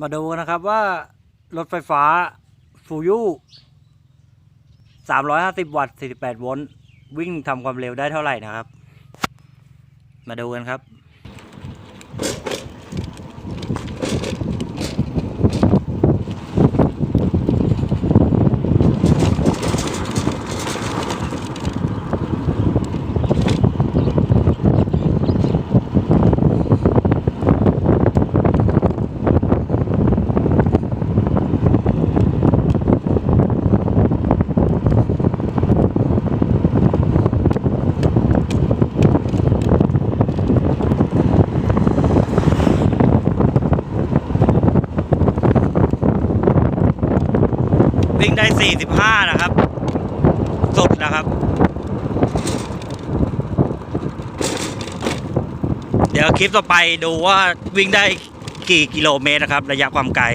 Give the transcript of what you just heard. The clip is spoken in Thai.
มาดูกันนะครับว่ารถไฟฟ้าฟูยู350 วัตต์ 48 โวลต์ วิ่งทำความเร็วได้เท่าไหร่นะครับ มาดูกันครับ วิ่งได้ 45 นะครับ สุดนะครับ เดี๋ยวคลิปต่อไปดูว่าวิ่งได้กี่กิโลเมตรนะครับ ระยะความไกล